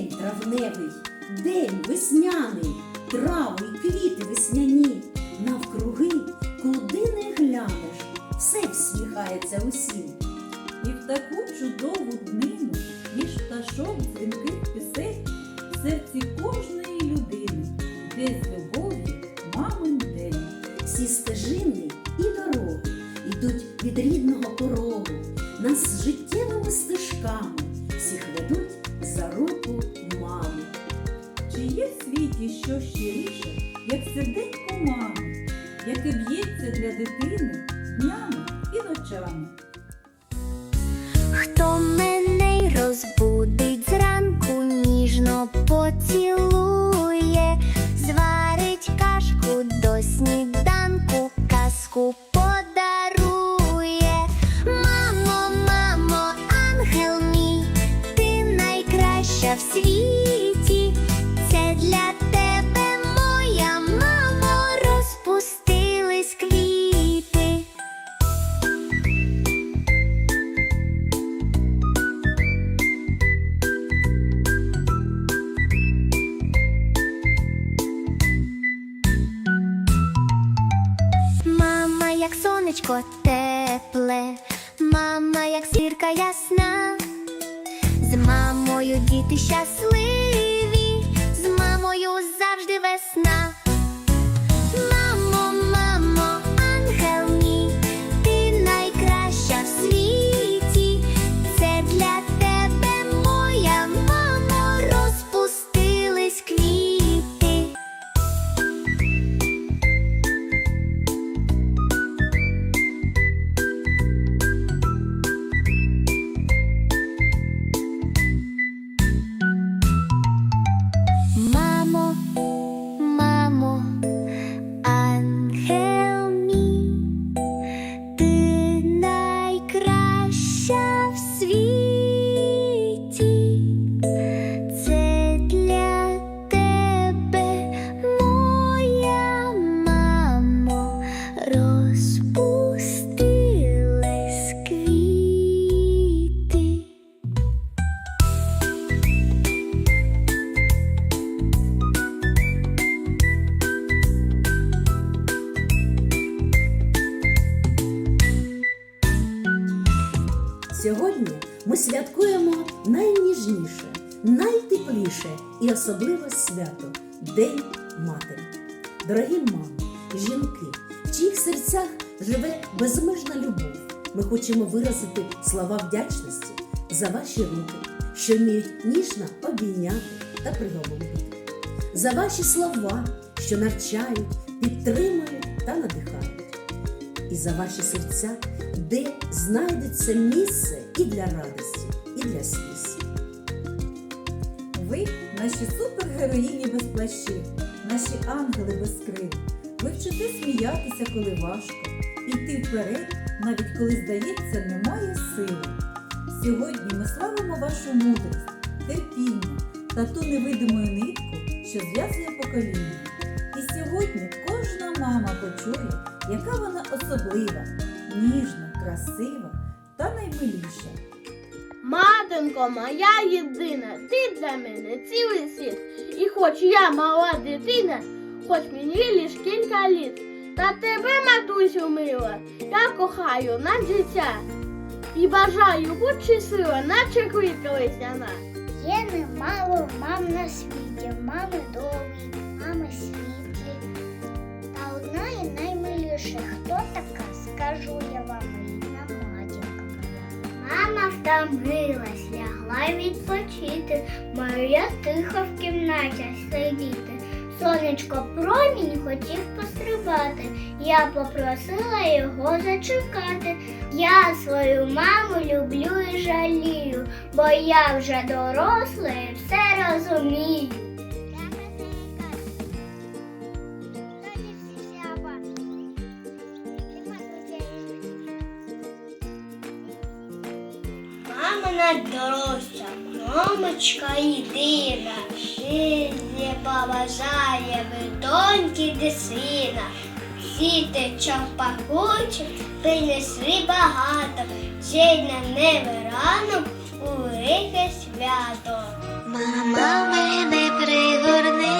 День травневий, день весняний, трави й квіти весняні. Навкруги, куди не глянеш, все всміхається усім. І в таку чудову днину, між пташок дзвінких пісень, серці кожної людини, десь що щиріше, як серденько мами, яке б'ється для дитини днями і ночами? Хто мене й розбудить зранку, ніжно поцілує, зварить кашку до сніданку, казку подарує. Мамо, мамо, ангел мій, ти найкраща в світі. Це для сонечко тепле, мама, як зірка ясна, з мамою діти щасливі, найтепліше і особливе свято День Матері. Дорогі мами, жінки, в чиїх серцях живе безмежна любов. Ми хочемо виразити слова вдячності за ваші руки, що вміють ніжно обійняти та приголубити, за ваші слова, що навчають, підтримують та надихають і за ваші серця, де знайдеться місце і для радості, і для сліз. Ви наші супергероїні без плащів, наші ангели без крил. Ви вчите сміятися, коли важко, іти вперед, навіть коли здається, немає сили. Сьогодні ми славимо вашу мудрість, терпіння та ту невидиму нитку, що зв'язує покоління. І сьогодні кожна мама почує, яка вона особлива, ніжна, красива та наймиліша. Матинко моя єдина, ти для мене цілий світ. І хоч я мала дитина, хоч мені лиш кілька літ. Та тебе, матусю мила, я кохаю на життя. І бажаю будь щаслива, наче весняна. Є немало мам на світі, мами добрі, мами світлі. Та одна і наймиліша, хто така, скажу я вам. Мама втомилась, лягла відпочити, Марія тихо в кімнаті сидіти. Сонечко промінь хотів пострибати. Я попросила його зачекати. Я свою маму люблю і жалію, бо я вже доросла і все розумію. Мама найдорожча, мамочка єдина, життя побажає ви доньки де. Всі що пахуче, принесли багато, ще на небо ранок у велике свято. Мама мене пригорне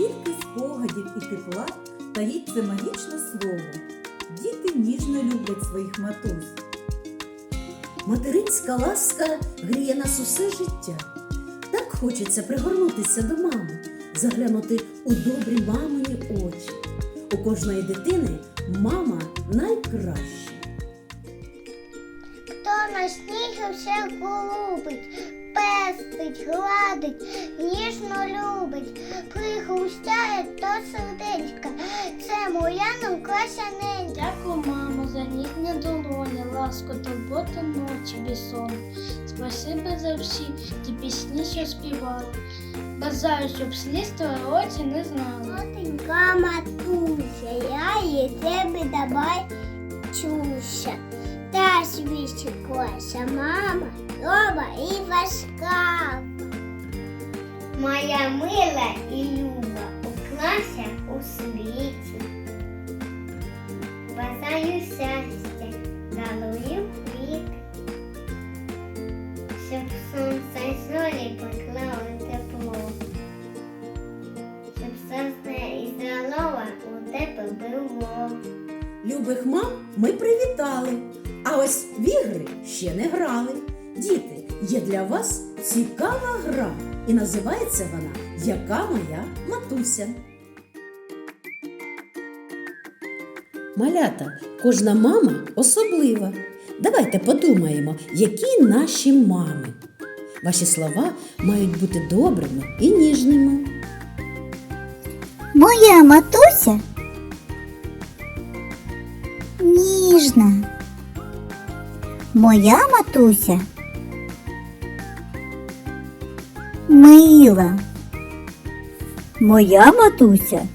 скільки спогадів і тепла таїть це магічне слово. Діти ніжно люблять своїх матусь. Материнська ласка гріє нас усе життя. Так хочеться пригорнутися до мами, заглянути у добрі мамині очі. У кожної дитини мама найкраща. Хто на сніг все голубить, пестить, гладить, ніжно любить, пригустяє то сердечка. Це моя науклася ненька. Дякую, мамо, за ніжні долоні, ласку, турботу ночі безсон. Спасибо за всі ті пісні, що співали. Бажаю, щоб сліз твої очі не знали. Матенька матуся, я її тебе давай чуся. Та свічкося, мама, доба і важка. Моя мила і люба у класі у світі. Бажаю щастя, дарую квіт, щоб сонце й зорі поклали тепло щоб серце і здорова у тебе було. Любих мам ми привітали, ось в ігри ще не грали. Діти, є для вас цікава гра, і називається вона Яка моя матуся. Малята, кожна мама особлива. Давайте подумаємо, які наші мами. Ваші слова мають бути добрими і ніжними. Моя матуся ніжна. Моя матуся мила. Моя матуся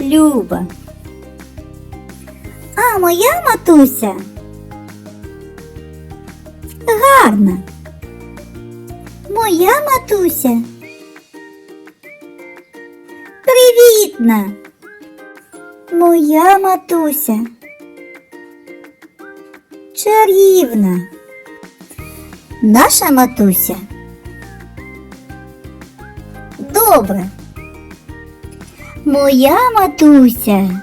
люба. А моя матуся гарна. Моя матуся привітна. Моя матуся. Чарівна. Наша матуся. Добра. Моя матуся.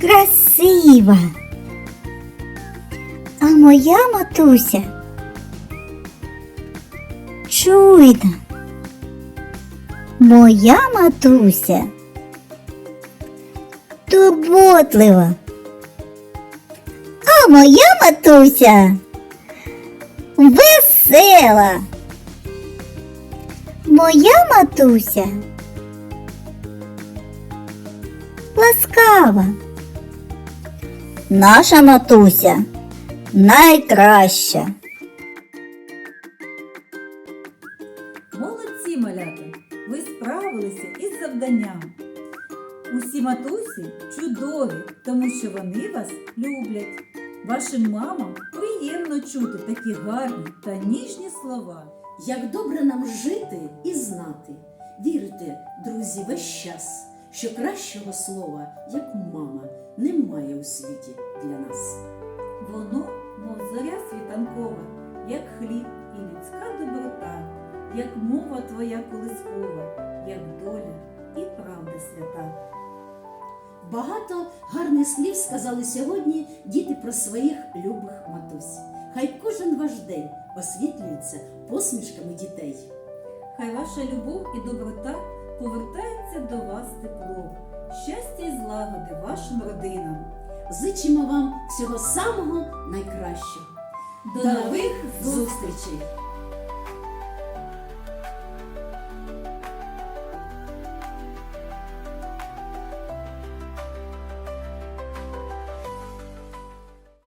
Красива. А моя матуся чуйна. Моя матуся турботлива. Моя матуся весела. Моя матуся ласкава. Наша матуся найкраща. Молодці, малята! Ви справилися із завданням. Усі матусі чудові, тому що вони вас люблять. Вашим мамам приємно чути такі гарні та ніжні слова. Як добре нам жити і знати, вірте, друзі, весь час, що кращого слова, як мама, немає у світі для нас. Воно, мов зоря світанкова, як хліб і людська доброта, як мова твоя колискова, як доля і правда свята. Багато гарних слів сказали сьогодні діти про своїх любих матусь. Хай кожен ваш день освітлюється посмішками дітей. Хай ваша любов і доброта повертається до вас теплом, щастя і злагоди вашим родинам. Зичимо вам всього самого найкращого. До нових зустрічей!